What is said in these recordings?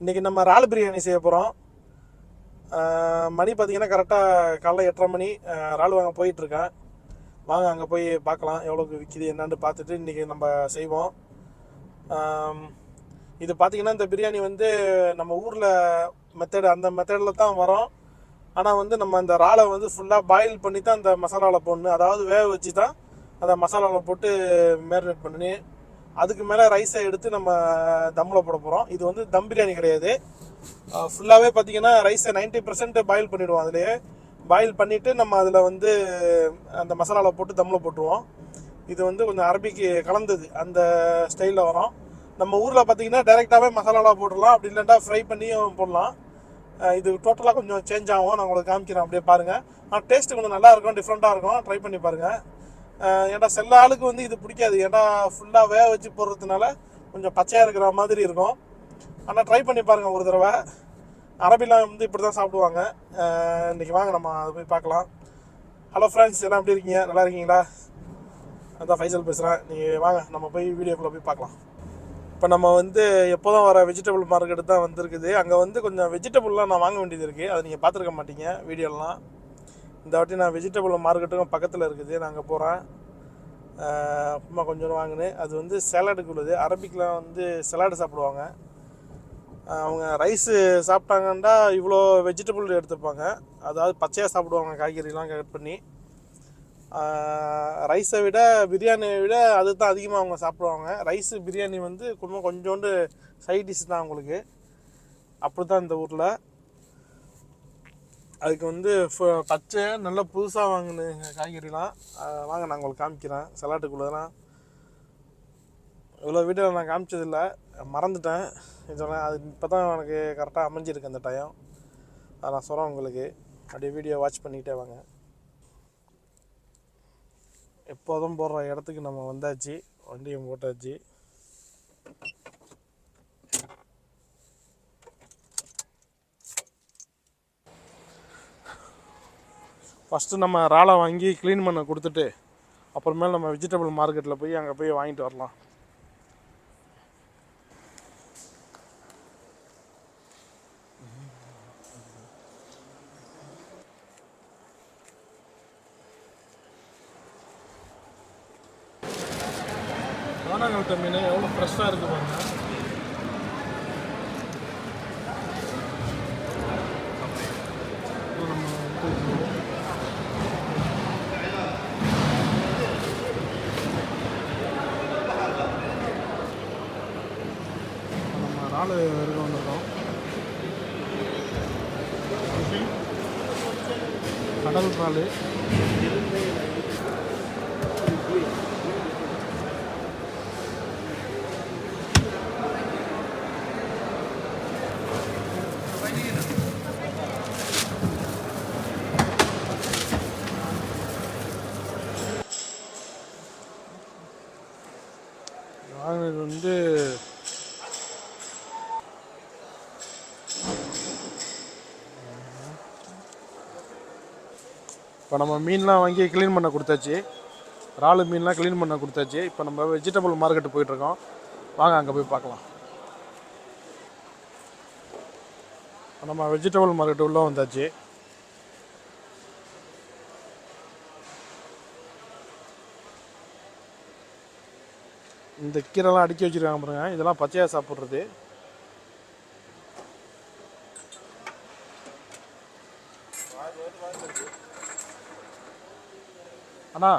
இன்றைக்கி நம்ம இறால் பிரியாணி செய்ய போகிறோம் மணி பார்த்தீங்கன்னா கரெக்டாக காலைல எட்டரை மணி இறால் வாங்க போயிட்டுருக்கேன் வாங்க அங்கே போய் பார்க்கலாம் எவ்வளோக்கு விற்கிது என்னான்னு பார்த்துட்டு இன்றைக்கி நம்ம செய்வோம். இது பார்த்தீங்கன்னா இந்த பிரியாணி வந்து நம்ம ஊரில் மெத்தடு அந்த மெத்தடில் தான் வரும். ஆனால் வந்து நம்ம அந்த இறாலை வந்து ஃபுல்லாக பாயில் பண்ணி தான் அந்த மசாலாவில் போடணும். அதாவது வேக வச்சு தான் அந்த மசாலாவில் போட்டு மேரினேட் பண்ணி அதுக்கு மேலே ரைஸை எடுத்து நம்ம தம்மில் போட போகிறோம் இது வந்து தம் பிரியாணி கிடையாது. ஃபுல்லாகவே பார்த்தீங்கன்னா ரைஸை 90% பர்சன்ட் பாயில் பண்ணிவிடுவோம் அதிலேயே. பாயில் பண்ணிவிட்டு நம்ம அதில் வந்து அந்த மசாலாவில் போட்டு தம்மில் போட்டுருவோம். இது வந்து கொஞ்சம் அரபிக்கு கலந்தது. அந்த ஸ்டைலில் வரும். நம்ம ஊரில் பார்த்தீங்கன்னா டைரெக்டாகவே மசாலாவில் போட்டுடலாம். அப்படி இல்லைன்னா ஃப்ரை பண்ணியும் போடலாம். இது டோட்டலாக கொஞ்சம் சேஞ்ச் ஆகும். நான் உங்களுக்கு காமிக்கிறேன். அப்படியே பாருங்கள் ஆனால் டேஸ்ட்டு கொஞ்சம் நல்லா இருக்கும் டிஃப்ரெண்ட்டாக இருக்கும். ட்ரை பண்ணி பாருங்கள் ஏன்னா செல்ல சில ஆளுக்கு வந்து இது பிடிக்காது. ஏன்னா ஃபுல்லாக வேக வச்சு போடுறதுனால கொஞ்சம் பச்சையாக இருக்கிற மாதிரி இருக்கும். ஆனால் ட்ரை பண்ணி பாருங்கள் ஒரு தடவை. அரபிலாம் வந்து இப்படி தான் சாப்பிடுவாங்க இன்றைக்கி வாங்க நம்ம அதை போய் பார்க்கலாம். ஹலோ ஃப்ரெண்ட்ஸ் எல்லாம் எப்படி இருக்கீங்க? நல்லா இருக்கீங்களா? அதான் ஃபைசல் பேசுகிறேன் நீங்கள் வாங்க நம்ம போய் வீடியோக்குள்ளே போய் பார்க்கலாம். இப்போ நம்ம வந்து எப்போதும் வர வெஜிடபிள் மார்க்கெட்டு தான் வந்திருக்குது. அங்கே வந்து கொஞ்சம் வெஜிடபிள்லாம் நான் வாங்க வேண்டியது இருக்குது அதை நீங்கள் பார்த்துருக்க மாட்டீங்க வீடியோலாம் இந்த வாட்டி நான் வெஜிடபிள் மார்க்கெட்டுக்கும் பக்கத்தில் இருக்குது. நான் அங்கே போகிறேன் உப்புமா கொஞ்சம் வாங்கினேன் அது வந்து சேலடுக்கு உள்ளது. அரபிக்கில் வந்து சலாடு சாப்பிடுவாங்க. அவங்க ரைஸு சாப்பிட்டாங்கன்னா இவ்வளோ வெஜிடபிள் எடுத்துப்பாங்க. அதாவது பச்சையாக சாப்பிடுவாங்க. காய்கறிலாம் கட் பண்ணி. ரைஸை விட பிரியாணியை விட அது தான் அதிகமாக அவங்க சாப்பிடுவாங்க. ரைஸு பிரியாணி வந்து குடும்பம் கொஞ்சோண்டு சைட் டிஷ் தான் அவங்களுக்கு. அப்படி தான் இந்த ஊரில். அதுக்கு வந்து ஃப- பச்சை நல்லா புதுசாக வாங்கின காய்கறிலாம் வாங்க நான் உங்களுக்கு காமிக்கிறேன். சலாட்டுக்குள்ளதெல்லாம் இவ்வளோ வீட்டில் நான் காமிச்சதில்லை. மறந்துட்டேன். இதெல்லாம் அது இப்போ தான் எனக்கு கரெக்டாக அமைஞ்சிருக்கு அந்த டைம் அதை நான் சொல்கிறேன் உங்களுக்கு. அப்படியே வீடியோ வாட்ச் பண்ணிக்கிட்டே வாங்க. எப்போதும் போடுற இடத்துக்கு நம்ம வந்தாச்சு. வண்டியும் போட்டாச்சு. ஃபஸ்ட்டு நம்ம இறாலை வாங்கி க்ளீன் பண்ண கொடுத்துட்டு அப்புறமேல நம்ம வெஜிடபிள் மார்க்கெட்டில் போய் அங்கே போய் வாங்கிட்டு வரலாம். காணாங்கழுத்த மீன் எவ்வளோ ஃப்ரெஷ்ஷாக இருக்குது பாருங்கள் আগামীকালে இப்போ நம்ம மீன்லாம் வாங்கி க்ளீன் பண்ண கொடுத்தாச்சு. இறாலு மீன்லாம் க்ளீன் பண்ண கொடுத்தாச்சு. இப்போ நம்ம வெஜிடபிள் மார்க்கெட்டு போயிட்டுருக்கோம். வாங்க அங்கே போய் பார்க்கலாம். நம்ம வெஜிடபிள் மார்க்கெட்டு உள்ளே வந்தாச்சு. இந்த கீரைலாம் அடுக்கி வச்சுருக்காங்க பாருங்க. இதெல்லாம் பச்சையாக சாப்பிட்றது. அண்ணா.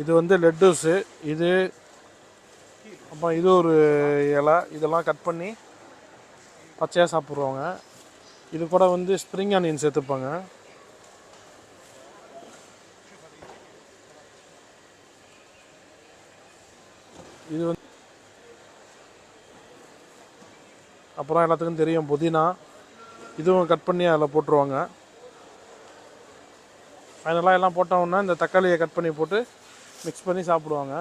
இது வந்து லெட்டூஸு இது அப்புறம் இது ஒரு இலை. இதெல்லாம் கட் பண்ணி பச்சையாக சாப்பிட்ருவாங்க இது கூட வந்து ஸ்ப்ரிங் ஆனியன் சேர்த்துப்பாங்க இது வந்து அப்புறம் எல்லாத்துக்கும் தெரியும். புதினா இதுவும் கட் பண்ணி அதில் போட்டுருவாங்க. அதெல்லாம் எல்லாம் போட்டோம்னா இந்த தக்காளியை கட் பண்ணி போட்டு மிக்ஸ் பண்ணி சாப்பிடுவாங்க.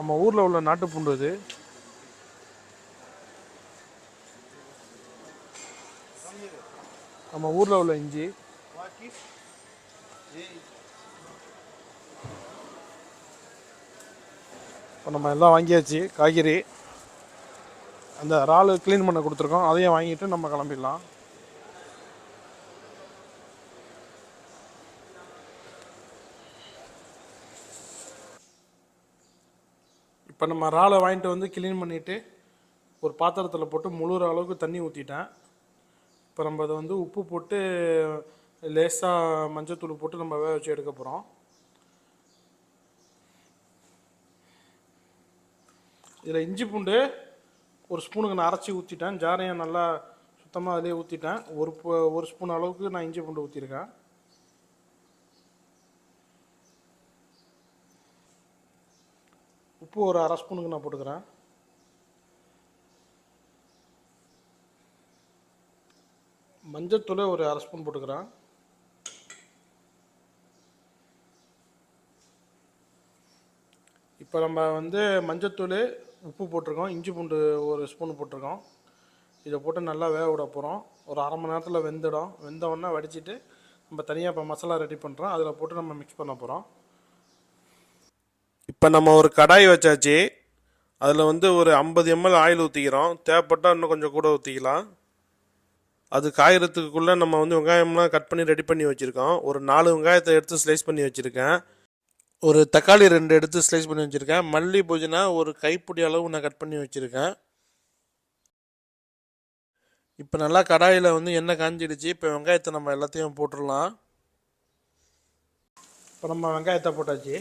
நம்ம ஊரில் உள்ள நாட்டு பூண்டு இது நம்ம ஊரில் உள்ள இஞ்சி. இப்போ நம்ம எல்லாம் வாங்கியாச்சு காய்கறி. அந்த இறால் க்ளீன் பண்ண கொடுத்துருக்கோம். அதையும் வாங்கிட்டு நம்ம கிளம்பிடலாம். இப்போ நம்ம இறாலை வாங்கிட்டு வந்து க்ளீன் பண்ணிவிட்டு ஒரு பாத்திரத்தில் போட்டு முழுகிற அளவுக்கு தண்ணி ஊற்றிட்டேன் இப்போ நம்ம அதை வந்து உப்பு போட்டு லேசாக மஞ்சத்தூள் போட்டு நம்ம வேக வச்சு எடுக்க போகிறோம் இதில் இஞ்சி பூண்டு ஒரு ஸ்பூனுக்கு நான் அரைச்சி ஊற்றிட்டேன் ஜாரையை நல்லா சுத்தமாக அதிலே ஊற்றிட்டேன் ஒரு ப- ஒரு ஸ்பூன் அளவுக்கு நான் இஞ்சி பூண்டு ஊற்றிருக்கேன் உப்பு ஒரு அரை ஸ்பூனுக்கு நான் போட்டுக்கிறேன். மஞ்சத்தூளை ஒரு அரை ஸ்பூன் போட்டுக்கிறேன். இப்போ நம்ம வந்து மஞ்சத்தூள் உப்பு போட்டிருக்கோம். இஞ்சி பூண்டு ஒரு ஸ்பூன் போட்டிருக்கோம். இதை போட்டு நல்லா வேக விட போகிறோம் ஒரு அரை மணி நேரத்தில் வெந்துடும். வெந்தவொடனே வடிச்சிட்டு நம்ம தனியாக இப்போ மசாலா ரெடி பண்ணுறோம் அதில் போட்டு நம்ம மிக்ஸ் பண்ண போகிறோம் இப்போ நம்ம ஒரு கடாய் வச்சாச்சு. அதில் வந்து ஒரு ஐம்பது எம்எல் ஆயில் ஊற்றிக்கிறோம் தேவைப்பட்டால் இன்னும் கொஞ்சம் கூட ஊற்றிக்கலாம் அது காயறதுக்குள்ளே நம்ம வந்து வெங்காயம்லாம் கட் பண்ணி ரெடி பண்ணி வச்சுருக்கோம். ஒரு நாலு வெங்காயத்தை எடுத்து ஸ்லைஸ் பண்ணி வச்சுருக்கேன். ஒரு தக்காளி ரெண்டு எடுத்து ஸ்லைஸ் பண்ணி வச்சுருக்கேன். மல்லி பூஜைனா ஒரு கைப்பிடி அளவு நான் கட் பண்ணி வச்சுருக்கேன். இப்போ நல்லா கடாயில் வந்து எண்ணெய் காஞ்சிடுச்சு. இப்போ வெங்காயத்தை நம்ம எல்லாத்தையும் போட்டுடலாம். இப்போ நம்ம வெங்காயத்தை போட்டாச்சு.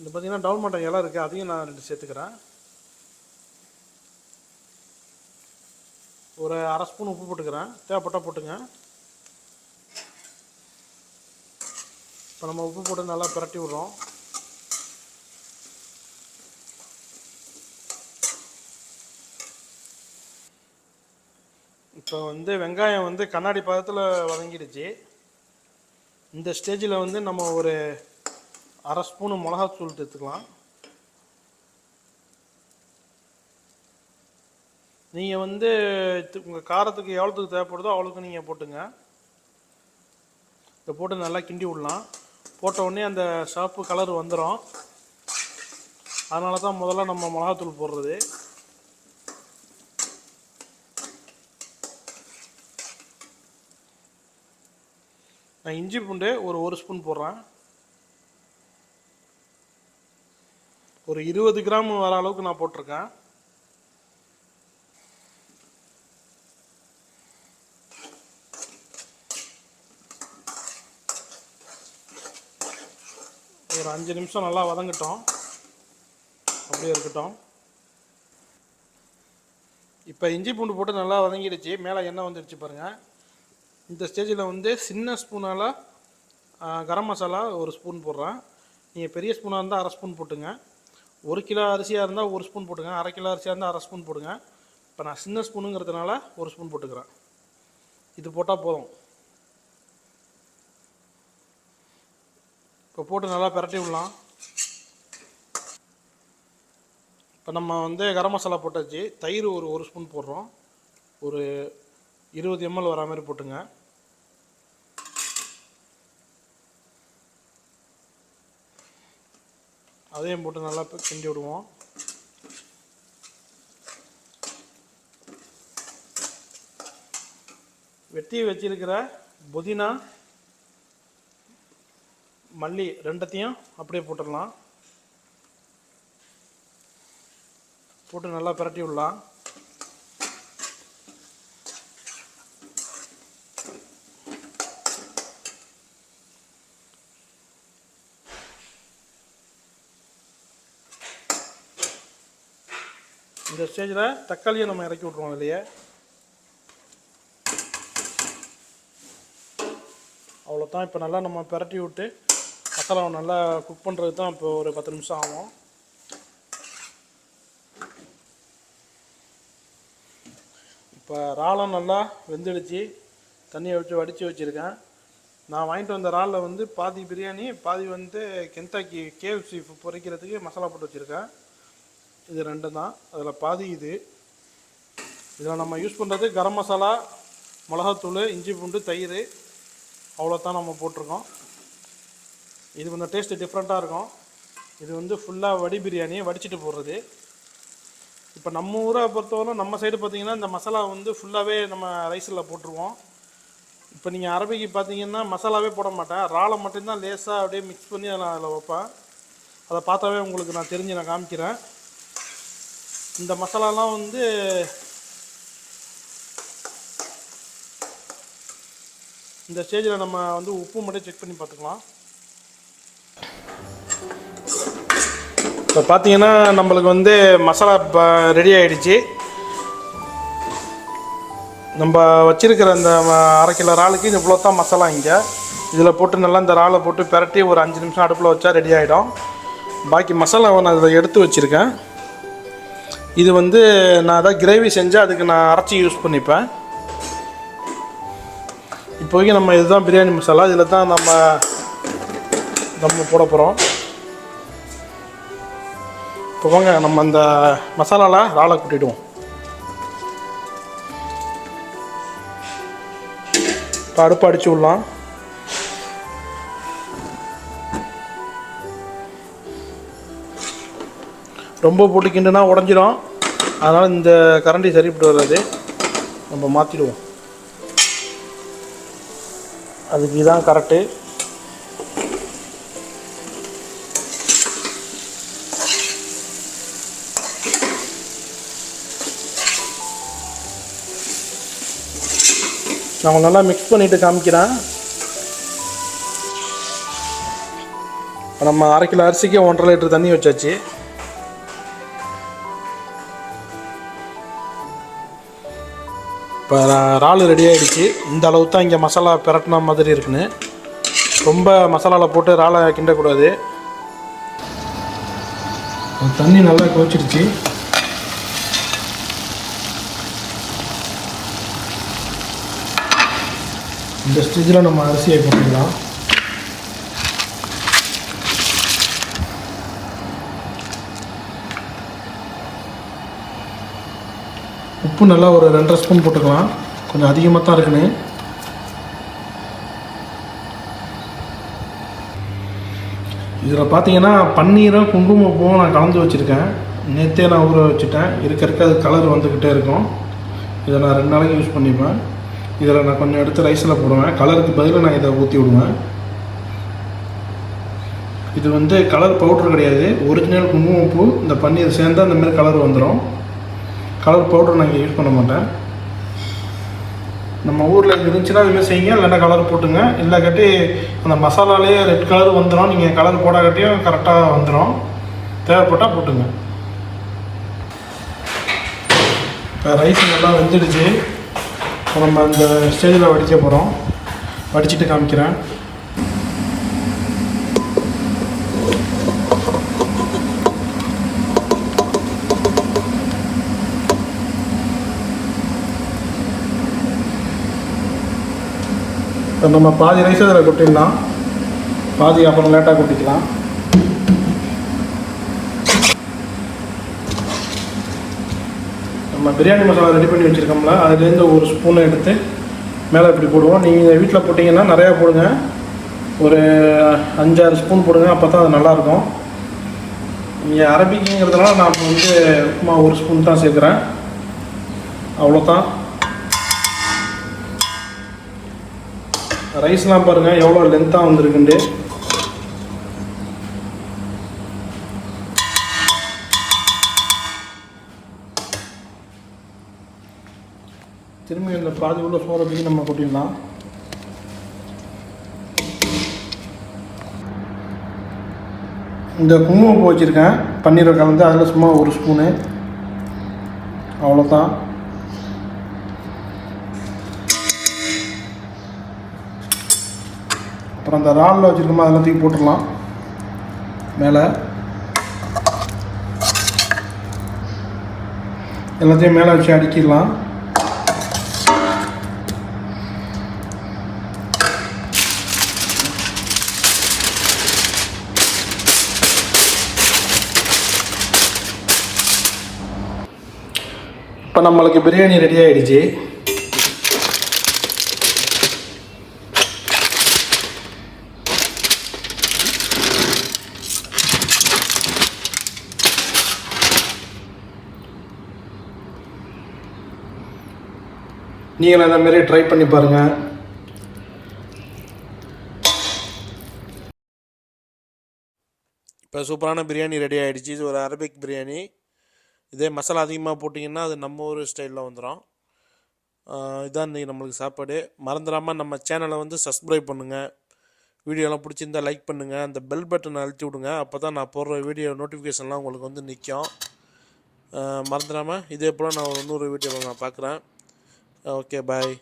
இந்த பார்த்தீங்கன்னா டவுன் மட்டன் இலை இருக்குது அதையும் நான் ரெண்டு சேர்த்துக்கிறேன். ஒரு அரை ஸ்பூன் உப்பு போட்டுக்கிறேன். தேவைப்பட்டால் போட்டுங்க. இப்போ நம்ம உப்பு போட்டு நல்லா பிரட்டி விட்றோம். இப்போ வந்து வெங்காயம் வந்து கண்ணாடி பதத்தில் வதங்கிடுச்சு. இந்த ஸ்டேஜில் வந்து நம்ம ஒரு அரை ஸ்பூனு மிளகாத்தூள் எடுத்துக்கலாம். நீங்கள் வந்து உங்கள் காரத்துக்கு எவ்வளோத்துக்கு தேவைப்படுதோ அவ்வளோக்கு நீங்கள் போட்டுங்க. இதை போட்டு நல்லா கிண்டி விடலாம். போட்ட உடனே அந்த ஷாப்பு கலர் வந்துடும் அதனால தான் முதல்ல நம்ம மிளகாத்தூள் போடுறது. நான் இஞ்சி பூண்டு ஒரு ஒரு ஸ்பூன் போடுறேன். ஒரு இருபது கிராம் வர அளவுக்கு நான் போட்டிருக்கேன். ஒரு அஞ்சு நிமிஷம் நல்லா வதங்கட்டும். அப்படியே இருக்கட்டும். இப்போ இஞ்சி பூண்டு போட்டு நல்லா வதங்கிடுச்சு. மேலே எண்ணெய் வந்துடுச்சு பாருங்கள் இந்த ஸ்டேஜில் வந்து சின்ன ஸ்பூனால் கரம் மசாலா ஒரு ஸ்பூன் போடுறேன். நீங்கள் பெரிய ஸ்பூனாக இருந்தால் அரை ஸ்பூன் போட்டுங்க. ஒரு கிலோ அரிசியாக இருந்தால் ஒரு ஸ்பூன் போட்டுங்க அரை கிலோ அரிசியாக இருந்தால் அரை ஸ்பூன் போடுங்க. இப்போ நான் சின்ன ஸ்பூனுங்கிறதுனால ஒரு ஸ்பூன் போட்டுக்கிறேன். இது போட்டால் போதும். இப்போ போட்டு நல்லா பிரட்டி விடலாம். இப்போ நம்ம வந்து கரம் மசாலா போட்டாச்சு. தயிர் ஒரு ஒரு ஸ்பூன் போடுறோம். ஒரு இருபது எம்எல் வரா மாதிரி போட்டுங்க. அதையும் போட்டு நல்லா கிண்டி விடுவோம். வெட்டி வச்சிருக்கிற புதினா மல்லி ரெண்டத்தையும் அப்படியே போட்டுடலாம். போட்டு நல்லா பிரட்டி விடலாம். இந்த ஸ்டேஜில் தக்காளியை நம்ம இறக்கி விட்ருவோம் வெளியே. அவ்வளோதான் இப்போ நல்லா நம்ம பிரட்டி விட்டு மசாலாவை நல்லா குக் பண்ணுறது தான் இப்போ ஒரு பத்து நிமிஷம் ஆகும். இப்போ இறாலும் நல்லா வெந்துடுச்சு. தண்ணியை வச்சு வடித்து வச்சுருக்கேன். நான் வாங்கிட்டு வந்த இறாலில் வந்து பாதி பிரியாணி பாதி வந்து கென்தாக்கி கேஎஃப்சி பொரிக்கிறதுக்கு மசாலா போட்டு வச்சுருக்கேன். இது ரெண்டு தான் அதில் பாதி இது. இதில் நம்ம யூஸ் பண்ணுறது கரம் மசாலா மிளகாத்தூள் இஞ்சி பூண்டு தயிர். அவ்வளோதான் நம்ம போட்டிருக்கோம். இது கொஞ்சம் டேஸ்ட்டு டிஃப்ரெண்ட்டாக இருக்கும். இது வந்து ஃபுல்லாக வடி பிரியாணி வடிச்சிட்டு போடுறது. இப்போ நம்ம ஊரை பொறுத்தவரை நம்ம சைடு பார்த்தீங்கன்னா இந்த மசாலா வந்து ஃபுல்லாகவே நம்ம ரைஸில் போட்டுருவோம். இப்போ நீங்கள் அரபிக்கு பார்த்தீங்கன்னா மசாலாவே போட மாட்டேன். இறாலை மட்டும்தான் லேசாக அப்படியே மிக்ஸ் பண்ணி நான் அதில் வைப்பேன். அதை பார்த்தாவே உங்களுக்கு நான் தெரிஞ்சு நான் காமிக்கிறேன். இந்த மசாலாலாம் வந்து இந்த ஸ்டேஜில் நம்ம வந்து உப்பு மட்டும் செக் பண்ணி பார்த்துக்கலாம். இப்போ பார்த்தீங்கன்னா நம்மளுக்கு வந்து மசாலா இப்போ ரெடி ஆகிடுச்சி நம்ம வச்சிருக்கிற அந்த அரை கிலோ இறாலுக்கு இது இவ்வளோ தான் மசாலா இங்கே. இதில் போட்டு நல்லா இந்த இறாலை போட்டு பிரட்டி ஒரு அஞ்சு நிமிஷம் அடுப்பில் வச்சா ரெடி ஆகிடும் பாக்கி மசாலாவை நான் இதை எடுத்து வச்சுருக்கேன். இது வந்து நான் அதான் கிரேவி செஞ்சு அதுக்கு நான் அரைச்சி யூஸ் பண்ணிப்பேன். இப்போதைக்கு நம்ம இதுதான் பிரியாணி மசாலா. இதில் தான் நம்ம நம்ம போட போகிறோம் இப்போ வாங்க நம்ம அந்த மசாலாவில் இறாலை கூட்டிடுவோம். இப்போ அடுப்பு அடிச்சு விடலாம். ரொம்ப போட்டு கிண்டுனா உடஞ்சிரும் அதனால் இந்த கரண்டி சரிப்பட்டு வராது. நம்ம மாற்றிடுவோம் அதுக்கு இதான் கரெக்டு நான் நல்லா மிக்ஸ் பண்ணிட்டு காமிக்கிறேன். நம்ம அரை கிலோ அரிசிக்கு ஒன்றரை லிட்டர் தண்ணி வச்சாச்சு. இப்போ இறால் ரெடி ஆகிடுச்சு இந்த அளவு தான் இங்கே மசாலா பிரட்டின மாதிரி இருக்குன்னு. ரொம்ப மசாலாவில் போட்டு இறாலை கிண்டக்கூடாது. தண்ணி நல்லா கொதிச்சிடுச்சு. இந்த ஸ்டேஜில் நம்ம அரிசியை போட்டுக்கலாம். உப்பு நல்லா ஒரு ரெண்டரை ஸ்பூன் போட்டுக்கலாம். கொஞ்சம் அதிகமாக தான் இருக்குன்னு. இதில் பார்த்தீங்கன்னா பன்னீரும் குங்குமப்பூவும் நான் கலந்து வச்சுருக்கேன். நேற்றே நான் ஊற வச்சுட்டேன். இருக்க இருக்க அது கலர் வந்துக்கிட்டே இருக்கும். இதை நான் ரெண்டு நாளைக்கு யூஸ் பண்ணிப்பேன். இதில் நான் கொஞ்சம் எடுத்து ரைஸில் போடுவேன். கலருக்கு பதிலாக நான் இதை ஊற்றி விடுவேன். இது வந்து கலர் பவுட்ரு கிடையாது. ஒரிஜினல் குங்குமப்பூ இந்த பன்னீர் சேர்ந்தா இந்தமாரி கலர் வந்துடும் கலர் பவுடர் நான் இங்கே யூஸ் பண்ண மாட்டேன். நம்ம ஊரில் இருந்துச்சுன்னா இதுமாதிரி செய்யுங்க இல்லைன்னா கலர் போட்டுங்க. இல்லை கட்டி அந்த மசாலாலேயே ரெட் கலர் வந்துடும் நீங்கள் கலர் போடாகட்டியும் கரெக்டாக வந்துடும் தேவைப்பட்டால் போட்டுங்க. இப்போ ரைஸ் நல்லா வெந்துடுச்சு. நம்ம அந்த ஸ்டேஜில் வடிக்க போகிறோம் வடிச்சிட்டு காமிக்கிறேன். இப்போ நம்ம பாதி ரைஸ் அதில் கொட்டிடலாம். பாதி அப்புறம் லேட்டாக கொட்டிக்கலாம். நம்ம பிரியாணி மசாலா ரெடி பண்ணி வச்சுருக்கோம்ல அதுலேருந்து ஒரு ஸ்பூனை எடுத்து மேலே இப்படி போடுவோம். நீங்கள் வீட்டில் போட்டிங்கன்னா நிறையா போடுங்க. ஒரு அஞ்சாறு ஸ்பூன் போடுங்க அப்போ தான் அது நல்லாயிருக்கும். நீங்கள் அரபிக்குங்கிறதுனால நான் வந்து உப்புமா ஒரு ஸ்பூன் தான் சேர்க்குறேன். அவ்வளோதான் ரைஸ்லாம் பாருங்கள் எவ்வளோ லென்த்தாக வந்திருக்குண்டு. திரும்பி இந்த பாதி உள்ள சோறை தூக்கி நம்ம கொட்டிடலாம். இந்த குங்குமப்பூ வச்சுருக்கேன். பன்னீரை கலந்து அதில் சும்மா ஒரு ஸ்பூனு அவ்வளோதான் அப்புறம் அந்த ராலில் வச்சுருக்கோமோ அதெல்லாம் தூக்கி போட்டுடலாம். மேலே. எல்லாத்தையும் மேலே வச்சு அடிக்கிடலாம். இப்போ நம்மளுக்கு பிரியாணி ரெடி ஆகிடுச்சி நீங்களும் அந்த மாதிரி ட்ரை பண்ணி பாருங்கள் இப்போ சூப்பரான பிரியாணி ரெடி ஆகிடுச்சு இது ஒரு அரபிக் பிரியாணி. இதே மசாலா அதிகமாக போட்டிங்கன்னா அது நம்ம ஊர் ஸ்டைலில் வந்துடும் இதான் இன்றைக்கி நம்மளுக்கு சாப்பாடு. மறந்துடாமல் நம்ம சேனலை வந்து சப்ஸ்கிரைப் பண்ணுங்கள் வீடியோலாம் பிடிச்சிருந்தா லைக் பண்ணுங்கள் அந்த பெல் பட்டனை அழுத்தி விடுங்க. அப்போ தான் நான் போடுற வீடியோ நோட்டிஃபிகேஷன்லாம் உங்களுக்கு வந்து நிற்கும் மறந்துடாமல் இதே போல் நான் ஒரு இன்னொரு வீடியோவில் நான் பார்க்குறேன். Okay bye